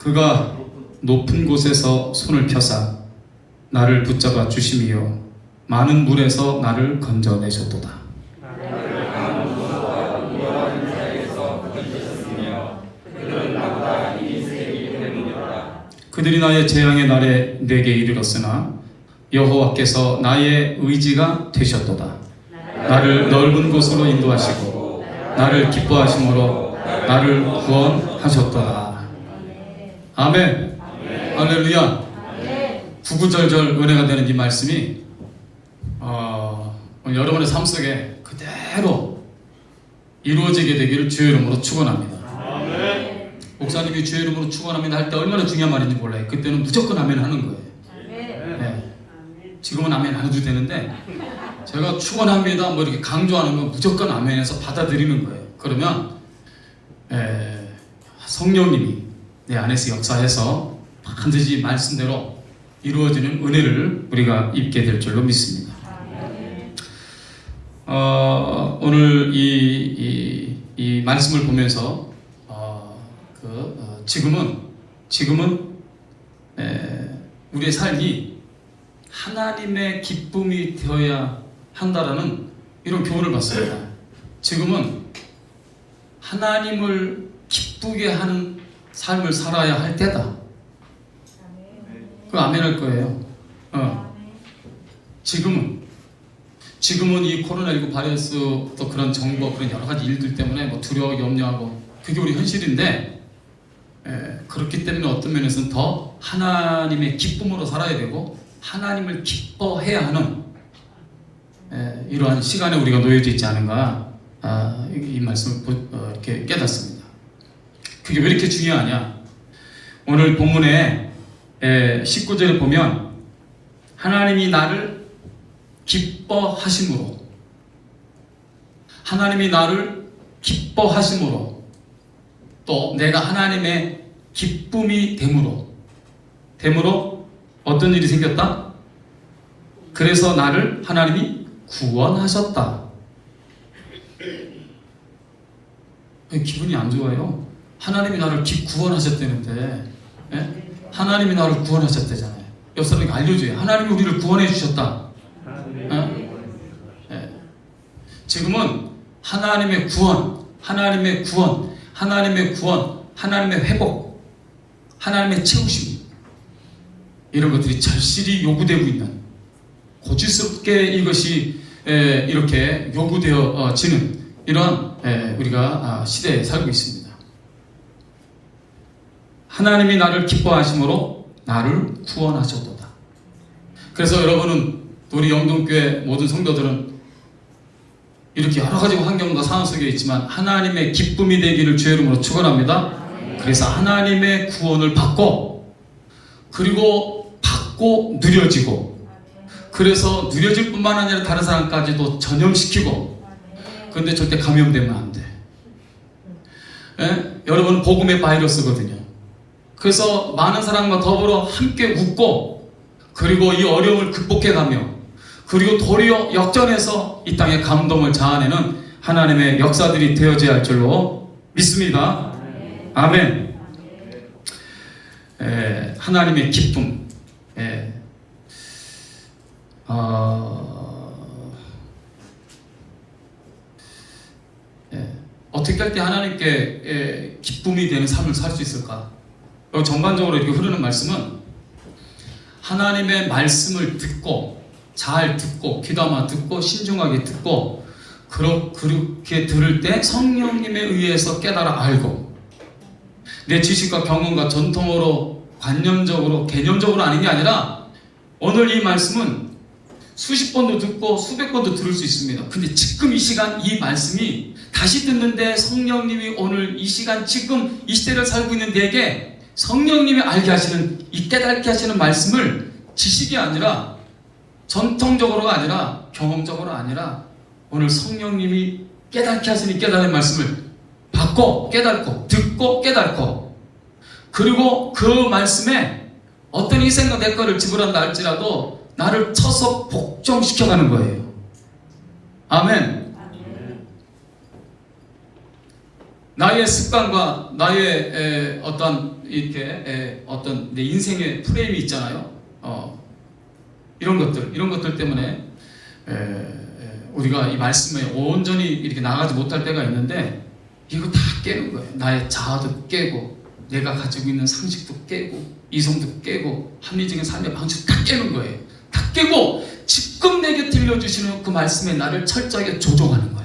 그가 높은 곳에서 손을 펴사 나를 붙잡아 주심이요 많은 물에서 나를 건져내셨도다. 그들이 나의 재앙의 날에 내게 이르렀으나 여호와께서 나의 의지가 되셨도다. 나를 넓은 곳으로 인도하시고 나를 기뻐하심으로 나를 구원하셨도다. 아멘. 할렐루야. 구구절절 은혜가 되는 이 말씀이 어, 여러분의 삶 속에 그대로 이루어지게 되기를 주의 이름으로 축원합니다. 목사님이 주의 이름으로 축원합니다 할 때 얼마나 중요한 말인지 몰라요. 그때는 무조건 아멘 하는 거예요. 네. 지금은 아멘 안 해도 되는데 제가 축원합니다 뭐 이렇게 강조하는 건 무조건 아멘해서 받아들이는 거예요. 그러면 에, 성령님이 내 안에서 역사해서 반드시 말씀대로 이루어지는 은혜를 우리가 입게 될 줄로 믿습니다. 어, 오늘 이, 이, 이 말씀을 보면서 어, 그, 어, 지금은 지금은 에, 우리의 삶이 하나님의 기쁨이 되어야 한다라는 이런 교훈을 받습니다. 지금은 하나님을 기쁘게 하는 삶을 살아야 할 때다. 그 아멘 할 거예요. 어. 지금은 지금은 이 코로나19 바이러스 또 그런 정보 그런 여러 가지 일들 때문에 뭐 두려워 염려하고 그게 우리 현실인데 에, 그렇기 때문에 어떤 면에서는 더 하나님의 기쁨으로 살아야 되고 하나님을 기뻐해야 하는 에, 이러한 시간에 우리가 놓여져 있지 않은가 아, 이, 이 말씀을 보- 어, 이렇게 깨닫습니다. 그게 왜 이렇게 중요하냐? 오늘 본문에 에, 19절에 보면 하나님이 나를 기뻐하심으로 하나님이 나를 기뻐하심으로 또 내가 하나님의 기쁨이 됨으로 됨으로 어떤 일이 생겼다? 그래서 나를 하나님이 구원하셨다. 왜 기분이 안 좋아요. 하나님이 나를 기- 구원하셨다는데 예? 하나님이 나를 구원하셨다잖아요. 옆 사람에게 알려줘요. 하나님이 우리를 구원해 주셨다. 예? 예. 지금은 하나님의 구원, 하나님의 구원, 하나님의 구원, 하나님의 회복, 하나님의 채우심 이런 것들이 절실히 요구되고 있는 고질스럽게 이것이 에, 이렇게 요구되어지는 이런 에, 우리가 아, 시대에 살고 있습니다. 하나님이 나를 기뻐하심으로 나를 구원하셨도다. 그래서 여러분은 우리 영동교회 모든 성도들은 이렇게 여러 가지 환경과 상황 속에 있지만 하나님의 기쁨이 되기를 주의 이름으로 축원합니다. 그래서 하나님의 구원을 받고 그리고 받고 누려지고 그래서 누려질 뿐만 아니라 다른 사람까지도 전염시키고 그런데 절대 감염되면 안 돼. 예? 여러분 복음의 바이러스거든요. 그래서 많은 사람과 더불어 함께 웃고 그리고 이 어려움을 극복해가며 그리고 도리어 역전해서 이 땅에 감동을 자아내는 하나님의 역사들이 되어져야 할 줄로 믿습니다. 아멘. 에, 하나님의 기쁨. 에, 어, 예, 어떻게 할 때 하나님께 에, 기쁨이 되는 삶을 살 수 있을까? 어, 전반적으로 이렇게 흐르는 말씀은 하나님의 말씀을 듣고 잘 듣고 귀담아 듣고 신중하게 듣고 그렇게 들을 때 성령님에 의해서 깨달아 알고 내 지식과 경험과 전통으로 관념적으로 개념적으로 아는 게 아니라 오늘 이 말씀은 수십 번도 듣고 수백 번도 들을 수 있습니다. 근데 지금 이 시간 이 말씀이 다시 듣는데 성령님이 오늘 이 시간 지금 이 시대를 살고 있는 내게 성령님이 알게 하시는 이 깨닫게 하시는 말씀을 지식이 아니라 전통적으로가 아니라 경험적으로 아니라 오늘 성령님이 깨닫게 하시는 깨달은 말씀을 받고 깨닫고 듣고 깨닫고 그리고 그 말씀에 어떤 희생과 대가를 지불한다 할지라도 나를 쳐서 복종시켜가는 거예요. 아멘. 나의 습관과 나의 에, 어떤 이렇게 에, 어떤 내 인생의 프레임이 있잖아요. 어, 이런 것들 이런 것들 때문에 에, 에, 우리가 이 말씀에 온전히 이렇게 나가지 못할 때가 있는데 이거 다 깨는 거예요. 나의 자아도 깨고 내가 가지고 있는 상식도 깨고 이성도 깨고 합리적인 삶의 방식도 다 깨는 거예요. 다 깨고 지금 내게 들려주시는 그 말씀에 나를 철저하게 조종하는 거예요.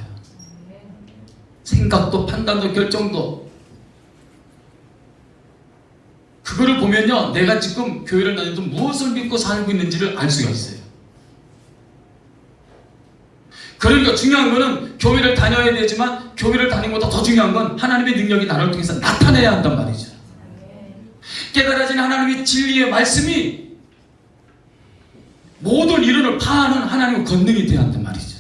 생각도 판단도 결정도. 그거를 보면요 내가 지금 교회를 다니도 무엇을 믿고 살고 있는지를 알 수가 있어요. 그러니까 중요한 거는 교회를 다녀야 되지만 교회를 다니는 것보다 더 중요한 건 하나님의 능력이 나를 통해서 나타내야 한단 말이죠. 깨달아진 하나님의 진리의 말씀이 모든 이론을 파하는 하나님의 권능이 되어야 한단 말이죠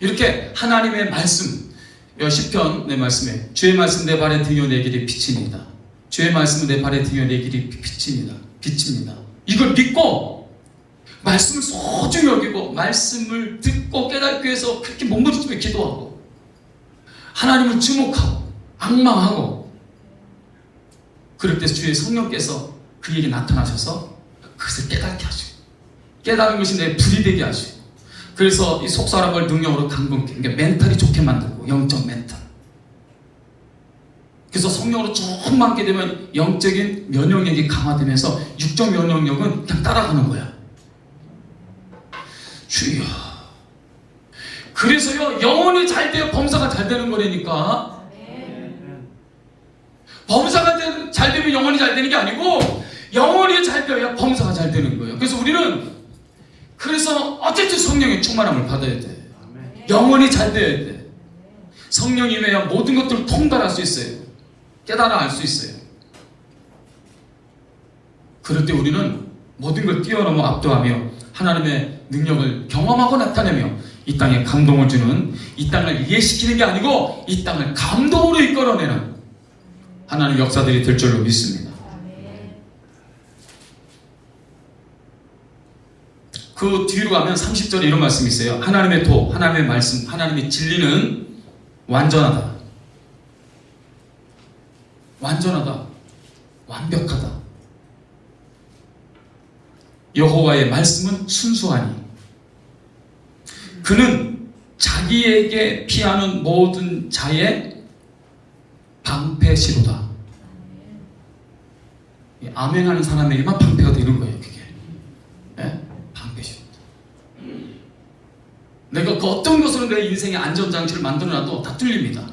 이렇게 하나님의 말씀, 여 시편 내 말씀에 주의 말씀 내 발에 등여 내 길이 빛입니다. 주의 말씀은 내 발에 등여 내 길이 빛입니다. 빛입니다. 이걸 믿고 말씀을 소중히 여기고 말씀을 듣고 깨닫기 위해서 그렇게 몸부림치며 기도하고 하나님을 주목하고 악망하고 그럴 때 주의 성령께서 그에게 나타나셔서 그것을 깨닫게 하시고 깨달은 것이 내 불이 되게 하시고 그래서 이 속 사람을 능력으로 강건케 그러니까 멘탈이 좋게 만들고 영적 멘탈. 그래서 성령으로 조금 많게 되면 영적인 면역력이 강화되면서 육적 면역력은 그냥 따라가는 거야. 주여. 그래서요 영혼이 잘 돼야 범사가 잘 되는 거라니까. 범사가 되- 잘 되면 영혼이 잘 되는 게 아니고 영혼이 잘 되어야 범사가 잘 되는 거예요. 그래서 우리는 그래서 어쨌든 성령의 충만함을 받아야 돼. 영혼이 잘 돼야 돼. 성령이면 모든 것들을 통달할 수 있어요. 깨달아 알 수 있어요. 그럴 때 우리는 모든 걸 뛰어넘어 압도하며 하나님의 능력을 경험하고 나타내며 이 땅에 감동을 주는 이 땅을 이해시키는 게 아니고 이 땅을 감동으로 이끌어내는 하나님의 역사들이 될 줄로 믿습니다. 그 뒤로 가면 30절에 이런 말씀이 있어요. 하나님의 도, 하나님의 말씀, 하나님의 진리는 완전하다. 완전하다. 완벽하다. 여호와의 말씀은 순수하니 그는 자기에게 피하는 모든 자의 방패시로다. 이 아멘 하는 사람에게만 방패가 되는 거예요, 그게. 예? 방패시로다. 내가 그 어떤 것으로 내 인생의 안전장치를 만들어놔도 다 뚫립니다.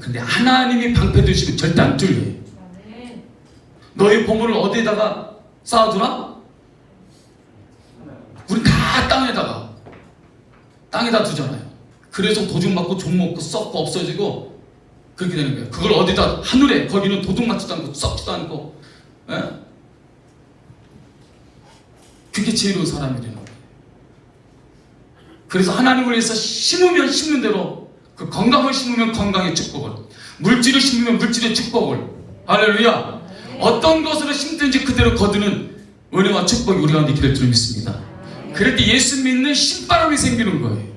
근데 하나님이 방패 되시면 절대 안 뚫려요. 너의 보물을 어디에다가 쌓아두나? 우리 다 땅에다가 땅에다 두잖아요. 그래서 도둑 맞고 종 먹고 썩고 없어지고 그렇게 되는 거예요. 그걸 어디다 하늘에 거기는 도둑 맞지도 않고 썩지도 않고 예? 그게 지혜로운 사람이 되는 거예요. 그래서 하나님을 위해서 심으면 심는 대로 그 건강을 심으면 건강의 축복을 물질을 심으면 물질의 축복을. 할렐루야. 어떤 것으로 심든지 그대로 거두는 은혜와 축복이 우리 가운데 있기를 줄 믿습니다. 그럴 때 예수 믿는 신바람이 생기는 거예요.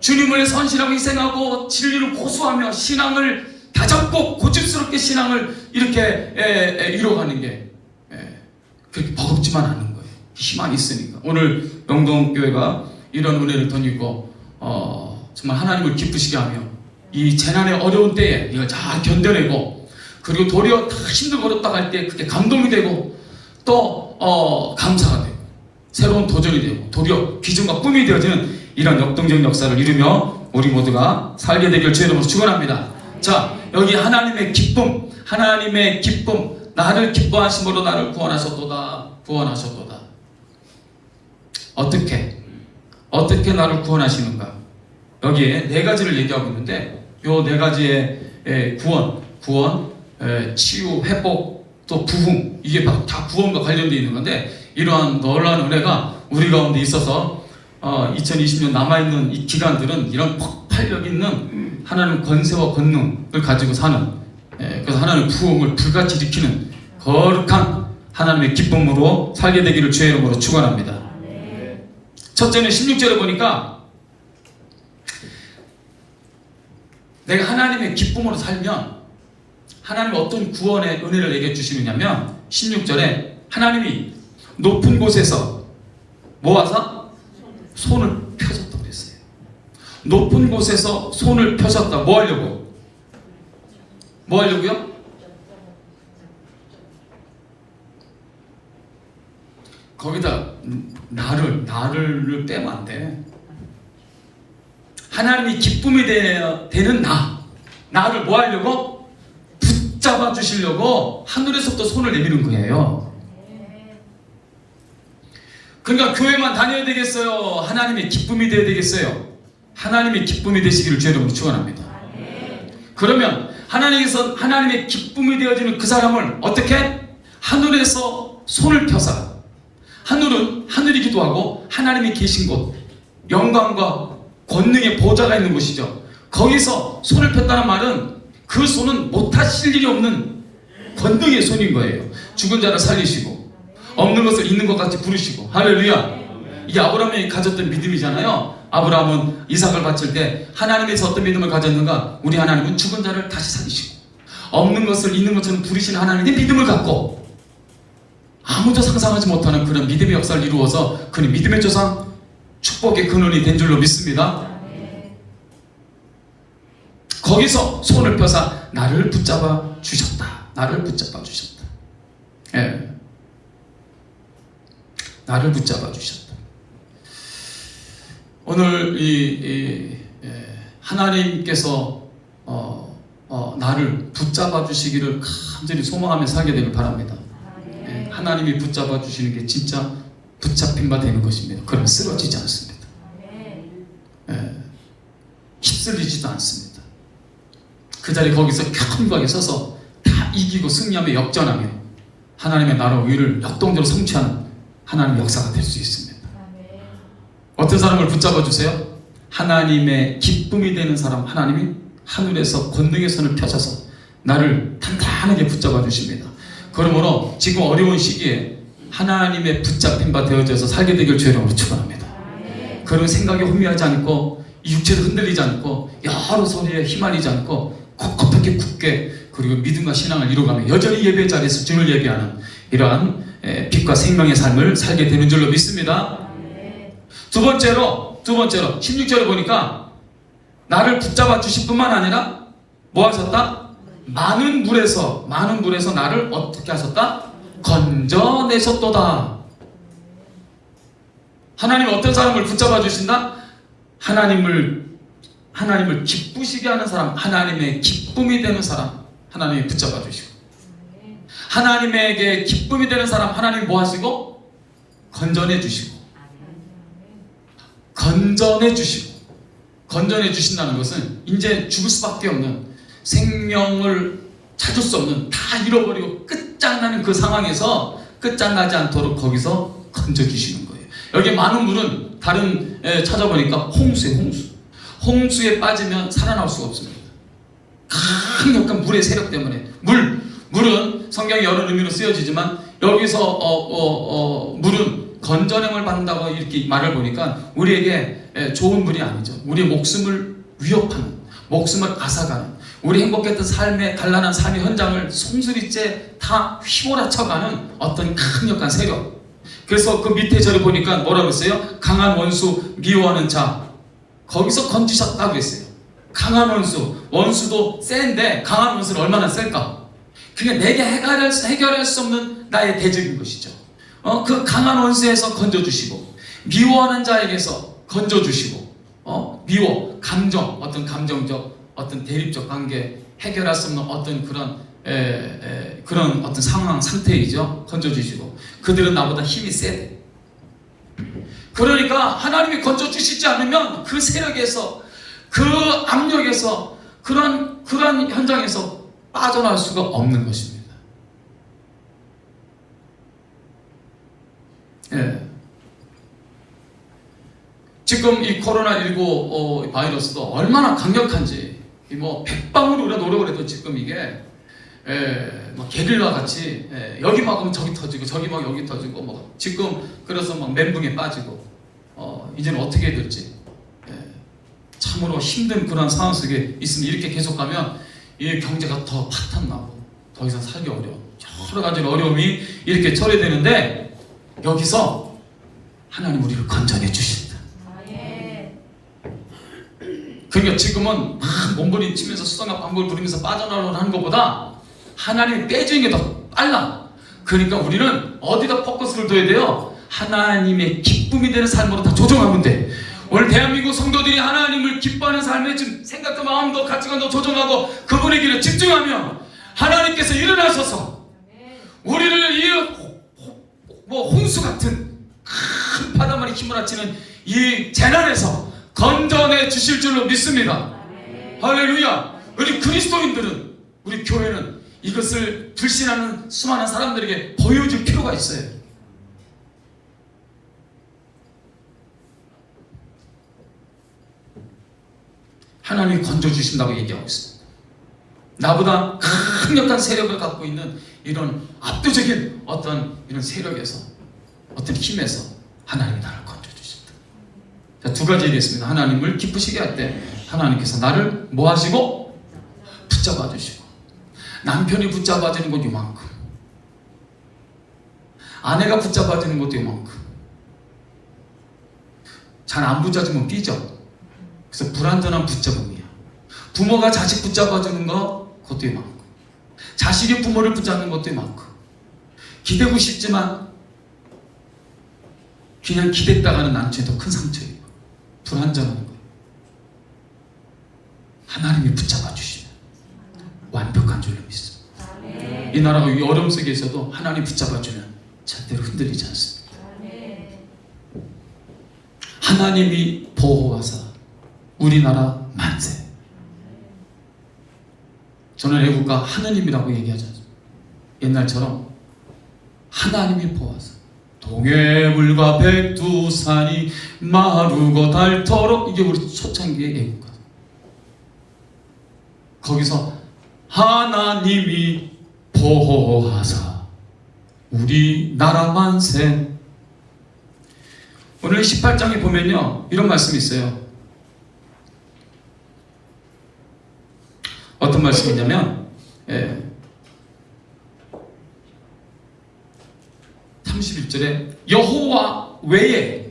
주님을 선실하고 희생하고 진리를 고수하며 신앙을 다잡고 고집스럽게 신앙을 이렇게 에, 에, 이뤄가는 게 에, 그렇게 버겁지만 않은 거예요. 희망이 있으니까. 오늘 영동교회가 이런 은혜를 던지고 어, 정말 하나님을 기쁘시게 하며 이 재난의 어려운 때에 이걸 잘 견뎌내고 그리고 도리어 다 힘들고 어렵다 할 때 그게 감동이 되고 또 어, 감사가 되고 새로운 도전이 되고 도리어 비전과 꿈이 되어지는 이런 역동적 역사를 이루며 우리 모두가 살게 되길 주의 이름으로 축원합니다. 자 여기 하나님의 기쁨 하나님의 기쁨 나를 기뻐하심으로 나를 구원하셨도다 구원하셨도다 어떻게 어떻게 나를 구원하시는가? 여기에 네 가지를 얘기하고 있는데 요 네 가지의 에, 구원, 구원, 에, 치유, 회복, 또 부흥 이게 다, 다 구원과 관련되어 있는 건데 이러한 놀라운 은혜가 우리 가운데 있어서 어, 2020년 남아있는 이 기간들은 이런 폭발력 있는 하나님 권세와 권능을 가지고 사는 에, 그래서 하나님 부흥을 불같이 일으키는 거룩한 하나님의 기쁨으로 살게 되기를 주의 이름으로 축원합니다. 첫째는 16절에 보니까 내가 하나님의 기쁨으로 살면 하나님 어떤 구원의 은혜를 내게 주시느냐면 16절에 하나님이 높은 곳에서 모아서 손을 펴셨다고 그랬어요. 높은 곳에서 손을 펴셨다. 뭐 하려고? 뭐 하려고요? 거기다 나를 나를 빼면 안 돼. 하나님이 기쁨이 되, 되는 나 나를 뭐 하려고 붙잡아 주시려고 하늘에서부터 손을 내미는 거예요. 그러니까 교회만 다녀야 되겠어요. 하나님의 기쁨이 되어야 되겠어요. 하나님의 기쁨이 되시기를 주의 이름으로 축원합니다. 그러면 하나님께서 하나님의 기쁨이 되어지는 그 사람을 어떻게 하늘에서 손을 펴사 하늘은 하늘이기도 하고 하나님이 계신 곳 영광과 권능의 보좌가 있는 곳이죠. 거기서 손을 폈다는 말은 그 손은 못하실 일이 없는 권능의 손인 거예요. 죽은 자를 살리시고 없는 것을 있는 것 같이 부르시고 할렐루야. 이게 아브라함이 가졌던 믿음이잖아요. 아브라함은 이삭을 바칠 때 하나님에서 어떤 믿음을 가졌는가? 우리 하나님은 죽은 자를 다시 살리시고 없는 것을 있는 것처럼 부르시는 하나님의 믿음을 갖고 아무도 상상하지 못하는 그런 믿음의 역사를 이루어서 그는 믿음의 조상 축복의 근원이 된 줄로 믿습니다. 거기서 손을 펴사 나를 붙잡아 주셨다. 나를 붙잡아 주셨다. 예. 나를 붙잡아 주셨다. 오늘 이, 이 예, 하나님께서 어, 어, 나를 붙잡아 주시기를 간절히 소망하며 살게 되길 바랍니다. 예, 하나님이 붙잡아 주시는 게 진짜 붙잡힌 바 되는 것입니다. 그러면 쓰러지지 않습니다. 예, 휩쓸리지도 않습니다. 그 자리 거기서 견고하게 서서 다 이기고 승리하며 역전하며 하나님의 나라 위를 역동적으로 성취하는 하나님의 역사가 될 수 있습니다. 어떤 사람을 붙잡아 주세요? 하나님의 기쁨이 되는 사람, 하나님이 하늘에서 권능의 손을 펴셔서 나를 단단하게 붙잡아 주십니다. 그러므로 지금 어려운 시기에 하나님의 붙잡힌 바 되어져서 살게 되길 주의 이름으로 축원합니다. 그런 생각에 혼미하지 않고 이 육체도 흔들리지 않고 여러 소리에 휘말리지 않고 꼿꼿하게 굳게 그리고 믿음과 신앙을 이루가며 여전히 예배 자리에서 주를 예배하는 이러한 에, 빛과 생명의 삶을 살게 되는 줄로 믿습니다. 두 번째로 두 번째로 16절에 보니까 나를 붙잡아 주실 뿐만 아니라 뭐 하셨다? 많은 물에서 많은 물에서 나를 어떻게 하셨다? 건져내셨도다. 하나님 어떤 사람을 붙잡아 주신다? 하나님을 하나님을 기쁘시게 하는 사람, 하나님의 기쁨이 되는 사람, 하나님이 붙잡아 주시고 하나님에게 기쁨이 되는 사람, 하나님 뭐 하시고 건져내 주시고 건져내 주시고 건져내 주신다는 것은 이제 죽을 수밖에 없는 생명을 찾을 수 없는 다 잃어버리고 끝장나는 그 상황에서 끝장나지 않도록 거기서 건져 주시는 거예요. 여기 많은 물은 다른 에, 찾아보니까 홍수에 홍수. 홍수에 빠지면 살아날 수가 없습니다. 강력한 물의 세력 때문에 물 물은 성경이 여러 의미로 쓰여지지만 여기서 어, 어, 어, 물은 건전함을 받는다고 이렇게 말을 보니까 우리에게 에, 좋은 물이 아니죠. 우리의 목숨을 위협하는 목숨을 앗아가는 우리 행복했던 삶의 단란한 삶의 현장을 송수리째 다 휘몰아쳐가는 어떤 강력한 세력. 그래서 그 밑에 저를 보니까 뭐라고 했어요? 강한 원수 미워하는 자 거기서 건지셨다고 했어요. 강한 원수 원수도 센데 강한 원수는 얼마나 셀까? 그게 내게 해결할 수, 해결할 수 없는 나의 대적인 것이죠. 어, 그 강한 원수에서 건져주시고 미워하는 자에게서 건져주시고 어, 미워 감정 어떤 감정적 어떤 대립적 관계 해결할 수 없는 어떤 그런 에, 에, 그런 어떤 상황 상태이죠 건져주시고 그들은 나보다 힘이 세대 그러니까 하나님이 건져주시지 않으면 그 세력에서 그 압력에서 그런 그런 현장에서 빠져나올 수가 없는 것입니다. 예. 지금 이 코로나 19 어, 바이러스도 얼마나 강력한지 이 뭐 백방으로 우리가 노력을 해도 지금 이게 예, 뭐 게릴라 같이 예, 여기 막으면 저기 터지고 저기 막 여기 터지고 뭐 지금 그래서 막 멘붕에 빠지고 어, 이제는 어떻게 해야 될지 예, 참으로 힘든 그런 상황 속에 있으면 이렇게 계속 가면 이 경제가 더 파탄나고 더 이상 살기 어려워 여러 가지 어려움이 이렇게 처리되는데 여기서 하나님 우리를 건져내 주신다. 그러니까 지금은 막 몸부림치면서 수상과 방법을 부리면서 빠져나오려고 하는 것보다 하나님이 빼주는 게 더 빨라. 그러니까 우리는 어디다 포커스를 둬야 돼요? 하나님의 기쁨이 되는 삶으로 다 조정하면 돼. 오늘 대한민국 성도들이 하나님을 기뻐하는 삶에 지금 생각도 마음도 가치관도 조정하고 그분의 길에 집중하면 하나님께서 일어나셔서 우리를 이 뭐 홍수 같은 큰 바닷물이 합치는 이 재난에서 건져내 주실 줄로 믿습니다. 할렐루야. 우리 그리스도인들은 우리 교회는 이것을 불신하는 수많은 사람들에게 보여줄 필요가 있어요. 하나님이 건져 주신다고 얘기하고 있습니다. 나보다 강력한 세력을 갖고 있는 이런 압도적인 어떤 이런 세력에서 어떤 힘에서 하나님이 나를. 자, 두 가지 얘기했습니다. 하나님을 기쁘시게 할 때 하나님께서 나를 뭐 하시고 붙잡아 주시고 남편이 붙잡아 주는 건 요만큼 아내가 붙잡아 주는 것도 요만큼 잘 안 붙잡으면 삐져. 그래서 불완전한 붙잡음이야. 부모가 자식 붙잡아 주는 거 그것도 요만큼 자식이 부모를 붙잡는 것도 요만큼 기대고 싶지만 그냥 기댔다가는 난처에 더큰 상처예요. 불완전한 거예요. 하나님이 붙잡아 주시면 완벽한 줄로 믿습니다. 이 나라가 이 어려움 속에 있어도 하나님 붙잡아 주면 절대로 흔들리지 않습니다. 하나님이 보호하사 우리나라 만세. 저는 애국가 하느님이라고 얘기하지 않습니다. 옛날처럼 하나님이 보호하사 동해물과 백두산이 마르고 닳도록 이게 우리 초창기의 애국가. 거기서 하나님이 보호하사 우리 나라 만세 오늘 18장에 보면요 이런 말씀이 있어요 어떤 말씀이냐면 예, 31절에 여호와 외에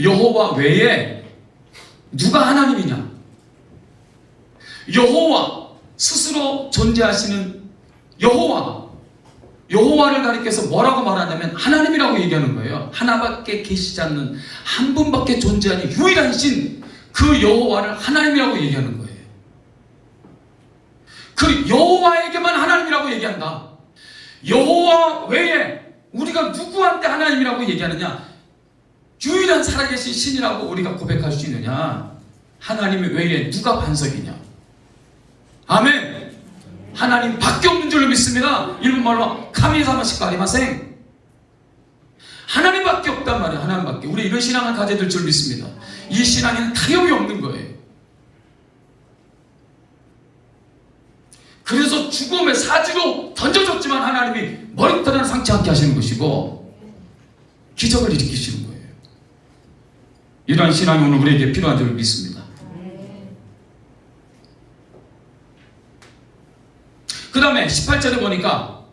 여호와 외에 누가 하나님이냐 여호와 스스로 존재하시는 여호와 여호와를 가리켜서 뭐라고 말하냐면 하나님이라고 얘기하는 거예요. 하나밖에 계시지 않는 한 분밖에 존재하는 유일한 신 그 여호와를 하나님이라고 얘기하는 거예요. 그 여호와에게만 하나님이라고 얘기한다. 여호와 외에 우리가 누구한테 하나님이라고 얘기하느냐? 유일한 살아계신 신이라고 우리가 고백할 수 있느냐? 하나님 외에 누가 반석이냐? 아멘. 하나님 밖에 없는 줄로 믿습니다. 일본말로 카미사마시카 아리마생. 하나님밖에 없단 말이에요. 하나님밖에. 우리 이런 신앙을 가져야 될 줄 믿습니다. 이 신앙에는 타협이 없는 거예요. 그래서 죽음의 사지로 던져졌지만 하나님이 머리털 하나 상치 않게 하시는 것이고 기적을 일으키시는 거예요. 이러한 신앙이 오늘 우리에게 필요한 줄 믿습니다. 그 다음에 18절에 보니까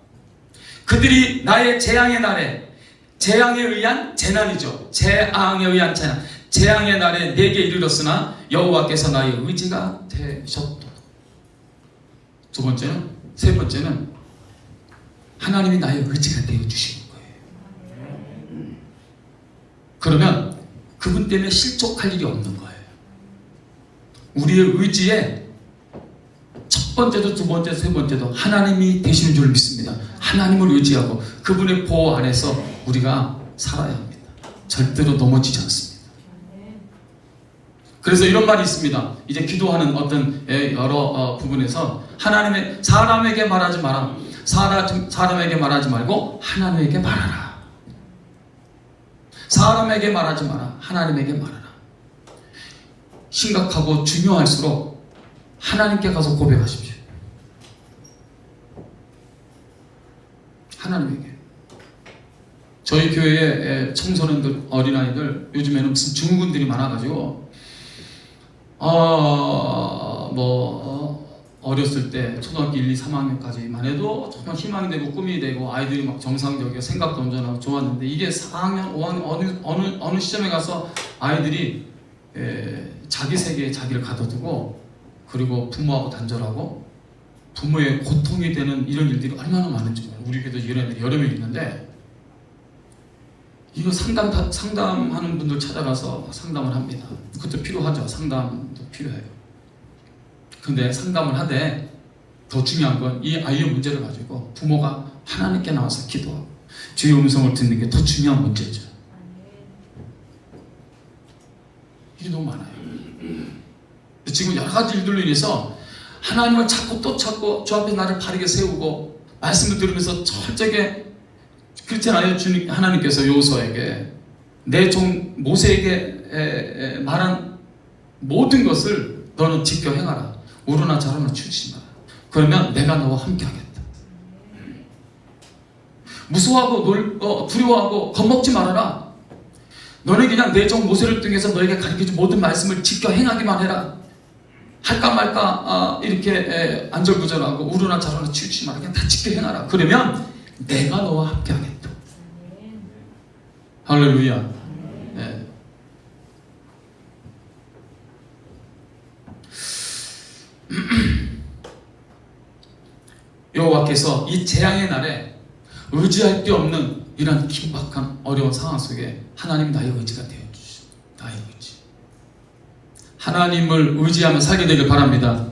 그들이 나의 재앙의 날에 재앙에 의한 재난이죠. 재앙에 의한 재난. 재앙의 날에 내게 이르렀으나 여호와께서 나의 의지가 되셨다. 두 번째는 세 번째는 하나님이 나의 의지가 되어 주시는 거예요. 그러면 그분 때문에 실족할 일이 없는 거예요. 우리의 의지에 첫 번째도 두 번째도 세 번째도 하나님이 되시는 줄 믿습니다. 하나님을 의지하고 그분의 보호 안에서 우리가 살아야 합니다. 절대로 넘어지지 않습니다. 그래서 이런 말이 있습니다. 이제 기도하는 어떤 예, 여러 어, 부분에서 하나님의 사람에게 말하지 마라. 사람, 사람에게 말하지 말고 하나님에게 말하라. 사람에게 말하지 마라. 하나님에게 말하라. 심각하고 중요할수록 하나님께 가서 고백하십시오. 하나님에게. 저희 교회에 청소년들, 어린아이들 요즘에는 무슨 증후군들이 많아가지고 어 뭐 어렸을 때 초등학교 1, 2, 3학년까지만 해도 정말 희망이 되고 꿈이 되고 아이들이 막 정상적이고 생각도 온전하고 좋았는데 이게 4학년, 5학년 어느 어느 어느 시점에 가서 아이들이 에, 자기 세계에 자기를 가둬두고 그리고 부모하고 단절하고 부모의 고통이 되는 이런 일들이 얼마나 많은지 몰라요. 우리 교회도 이런 애들이 여러 명 있는데 이거 상담 다- 상담하는 분들 찾아가서 상담을 합니다. 그것도 필요하죠. 상담도 필요해요. 근데 상담을 하되 더 중요한 건 이 아이의 문제를 가지고 부모가 하나님께 나와서 기도하고 주의 음성을 듣는 게 더 중요한 문제죠. 이게 너무 많아요. 지금 여러 가지 일들로 인해서 하나님을 찾고 또 찾고 주 앞에 나를 바르게 세우고 말씀을 들으면서 철저하게 그렇지 않아요? 주님 하나님께서 요소에게 내 종 모세에게 말한 모든 것을 너는 지켜 행하라. 우르나 자르나 추지 마라. 그러면 내가 너와 함께 하겠다. 무서워하고 놀, 어, 두려워하고 겁먹지 말아라. 너는 그냥 내종 모세를 통해서 너에게 가르쳐준 모든 말씀을 지켜 행하기만 해라. 할까 말까 아, 이렇게 에, 안절부절하고 우르나 자르나 치우치 말아 그냥 다 지켜 행하라. 그러면 내가 너와 함께 하겠다. 할렐루야. 여호와께서 이 재앙의 날에 의지할 데 없는 이런 긴박한 어려운 상황 속에 하나님 나의 의지가 되어 주시오. 나의 의지. 하나님을 의지하며 살게 되길 바랍니다.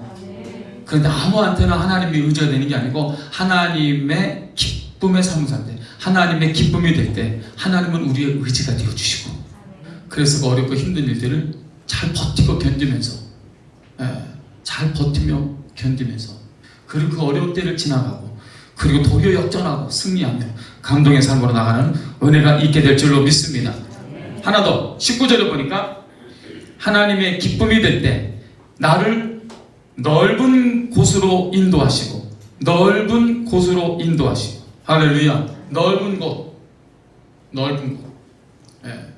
그런데 아무한테나 하나님이 의지가 되는 게 아니고 하나님의 기쁨의 때, 하나님의 기쁨이 될 때 하나님은 우리의 의지가 되어 주시고 그래서 그 어렵고 힘든 일들을 잘 버티고 견디면서 예, 잘 버티며 견디면서 그리고 그 어려운 때를 지나가고 그리고 도리어 역전하고 승리하며 감동의 삶으로 나가는 은혜가 있게 될 줄로 믿습니다. 하나 더 19절에 보니까 하나님의 기쁨이 될 때 나를 넓은 곳으로 인도하시고 넓은 곳으로 인도하시고 할렐루야 넓은 곳 넓은 곳 예.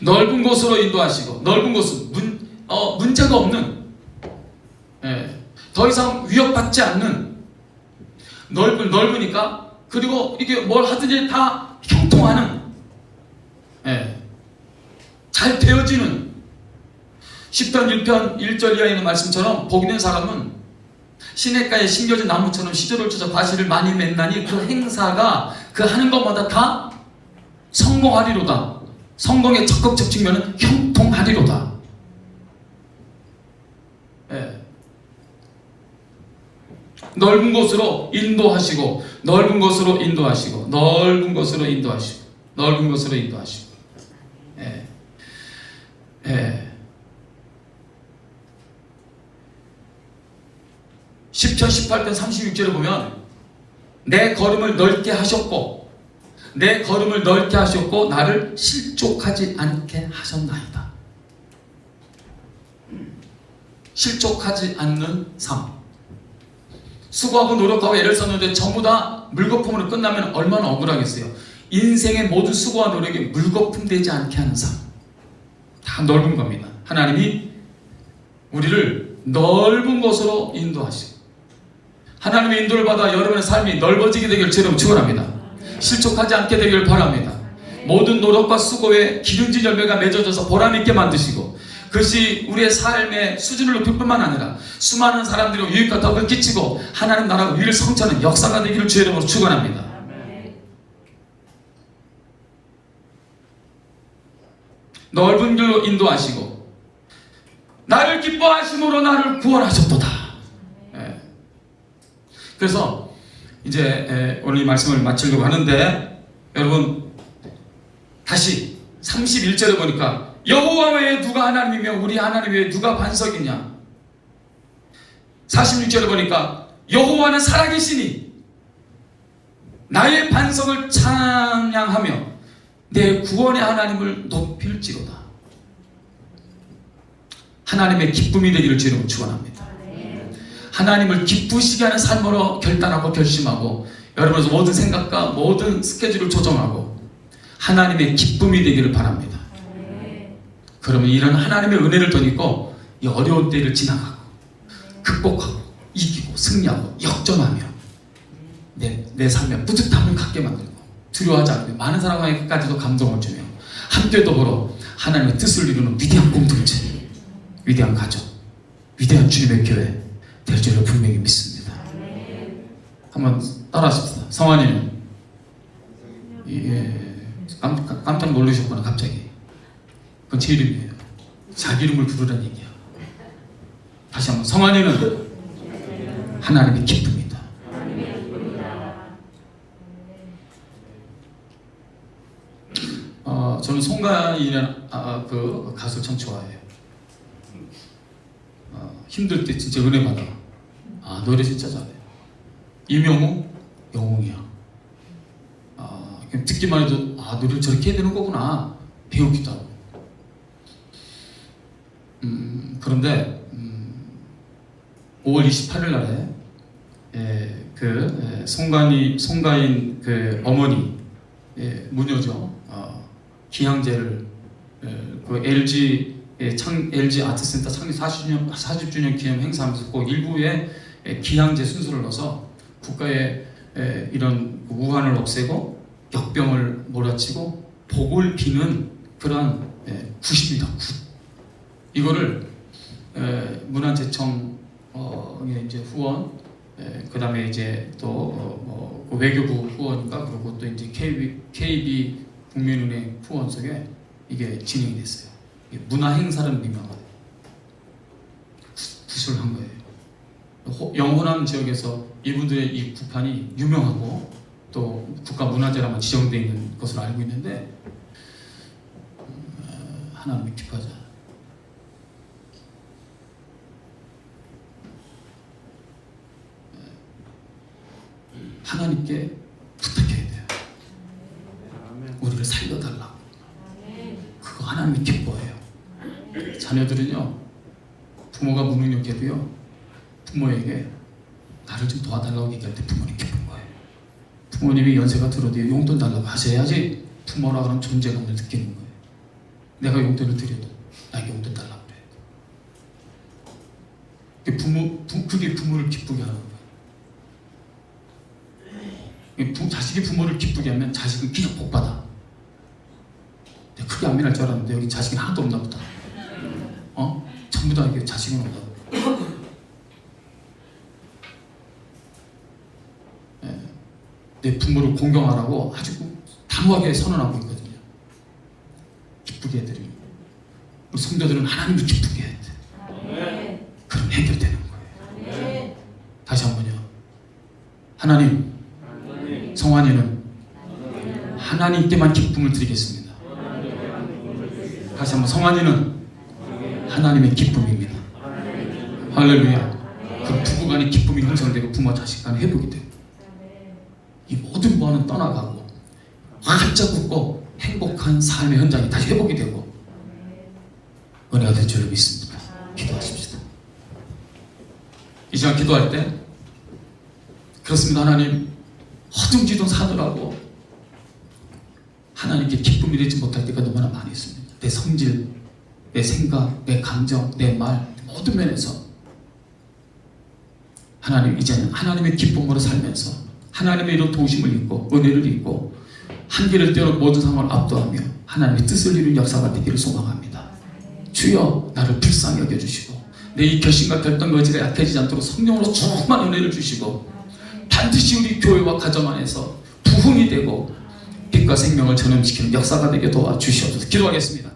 넓은 곳으로 인도하시고 넓은 곳은 문, 어, 문제가 없는 예. 더 이상 위협받지 않는 넓은 넓으니까 그리고 이게 뭘 하든지 다 형통하는 예. 잘 되어지는 10편 1편 1절 이하에 있는 말씀처럼 복 있는 사람은 시냇가에 심겨진 나무처럼 시절을 쳐서 과실을 많이 맺나니 그 행사가 그 하는 것마다 다 성공하리로다. 성공의 적극적 측면은 형통하리로다. 예. 넓은 곳으로 인도하시고 넓은 곳으로 인도하시고 넓은 곳으로 인도하시고 넓은 곳으로 인도하시고 예. 예. 10편 18편 36절에 보면 내 걸음을 넓게 하셨고 내 걸음을 넓게 하셨고 나를 실족하지 않게 하셨나이다. 실족하지 않는 삶. 수고하고 노력하고 애를 썼는데 전부 다 물거품으로 끝나면 얼마나 억울하겠어요. 인생의 모든 수고와 노력이 물거품 되지 않게 하는 삶. 다 넓은 겁니다. 하나님이 우리를 넓은 곳으로 인도하시고 하나님의 인도를 받아 여러분의 삶이 넓어지게 되길 주님 축원합니다. 실족하지 않게 되길 바랍니다. 모든 노력과 수고에 기름진 열매가 맺어져서 보람 있게 만드시고 그것이 우리의 삶의 수준을 높일 뿐만 아니라 수많은 사람들이 유익과 덕을 끼치고 하나님 나라 위를 성취하는 역사가 되기를 주의 이름으로 축원합니다. 넓은 길로 인도하시고 나를 기뻐하심으로 나를 구원하셨도다. 예. 그래서 이제 에, 오늘 이 말씀을 마치려고 하는데 여러분 다시 31절에 보니까 여호와 외에 누가 하나님이며 우리 하나님 외에 누가 반석이냐 46절에 보니까 여호와는 살아계시니 나의 반석을 찬양하며 내 구원의 하나님을 높일지로다 하나님의 기쁨이 되기를 주로 축원합니다. 하나님을 기쁘시게 하는 삶으로 결단하고 결심하고 여러분의 모든 생각과 모든 스케줄을 조정하고 하나님의 기쁨이 되기를 바랍니다. 그러면 이런 하나님의 은혜를 덧입고 이 어려운 때를 지나가고 극복하고 이기고 승리하고 역전하며 내, 내 삶에 뿌듯함을 갖게 만들고 두려워하지 않으며 많은 사람에게까지도 감동을 주며 함께 더불어 하나님의 뜻을 이루는 위대한 공동체 위대한 가족 위대한 주님의 교회 될 줄을 분명히 믿습니다. 한번 따라하십시다. 성환이는 이게 깜, 깜짝 놀라셨구나 갑자기. 그건 제 이름이에요. 자기 이름을 부르라는 얘기야. 다시 한번 성환이는 하나님의 기쁨이다. 어, 저는 송가인이라는 아, 그 가수 참 좋아해요. 어, 힘들 때 진짜 은혜 받아. 아 노래 진짜 잘해. 이명우 영웅이야. 아, 듣기만 해도 아 노래를 저렇게 해야 되는 거구나 배우기도 하고. 음, 그런데 음, 5월 28일 날에 예, 그 예, 송가인 송가인 그 어머니 예, 무녀죠 어, 기향제를 예, 그 LG 예, 창 LG 아트센터 창립 40주년 40주년 기념 행사하면서 꼭 일부에 예, 기향제 순서를 넣어서 국가의 예, 이런 우환을 없애고 역병을 몰아치고 복을 비는 그런 예, 굿입니다. 굿. 이거를 에, 문화재청 어, 에 이제 후원, 그 다음에 이제 또 어, 뭐그 외교부 후원인가 그리고 또 이제 KB, KB 국민은행 후원 속에 이게 진행이 됐어요. 문화 행사를 민망하대. 구슬 한 거예요. 호- 영호남 지역에서 이분들의 이 구판이 유명하고 또 국가 문화재라고 지정되어 있는 것으로 알고 있는데 음, 하나님이 기뻐하자. 하나님께 부탁해야 돼요. 우리를 살려달라고. 그거 하나님이 기뻐해요. 자녀들은요, 부모가 무능력해도요, 부모에게 나를 좀 도와달라고 얘기할 때 부모님 기쁜 거예요. 부모님이 연세가 들어도 용돈 달라고 하셔야지 부모라 그런 존재감을 느끼는 거예요. 내가 용돈을 드려도 나에게 용돈 달라고 그래. 그게 부모, 부, 그게 부모를 기쁘게 하는 거예요. 자식이 부모를 기쁘게 하면 자식은 기적 복 받아. 내가 크게 안 밀할 줄 알았는데 여기 자식이 하나도 없나 보다. 어? 전부 다 이게 자식은 없다고. 예. 내 부모를 공경하라고 아주 단호하게 선언하고 있거든요. 기쁘게 해드리는. 우리 성도들은 하나님을 기쁘게 해야 돼. 그럼 해결되는 거예요. 다시 한 번요. 하나님, 성환이는 하나님께만 기쁨을 드리겠습니다. 다시 한번 성환이는 하나님의 기쁨입니다. 할렐루야. 그 부부간의 기쁨이 형성되고 부모 자식 간의 회복이 되고 이 모든 무한은 떠나가고 활짝 웃고 행복한 삶의 현장이 다시 회복이 되고 은혜가 될 줄을 믿습니다. 기도하십시다. 이 시간 기도할 때 그렇습니다 하나님 허둥지둥 사느라고 하나님께 기쁨이 되지 못할 때가 너무나 많이 있습니다. 내 성질, 내 생각, 내 감정, 내 말 모든 면에서 하나님 이제는 하나님의 기쁨으로 살면서 하나님의 이런 도심을 입고 은혜를 입고 한계를 뛰어 모든 상황을 압도하며 하나님의 뜻을 이룬 역사가 되기를 소망합니다. 주여 나를 불쌍히 여겨주시고 내 이 결심과 결단 거지가 약해지지 않도록 성령으로 충만한 은혜를 주시고 반드시 우리 교회와 가정 안에서 부흥이 되고 빛과 생명을 전염시키는 역사가 되게 도와주시옵소서 기도하겠습니다.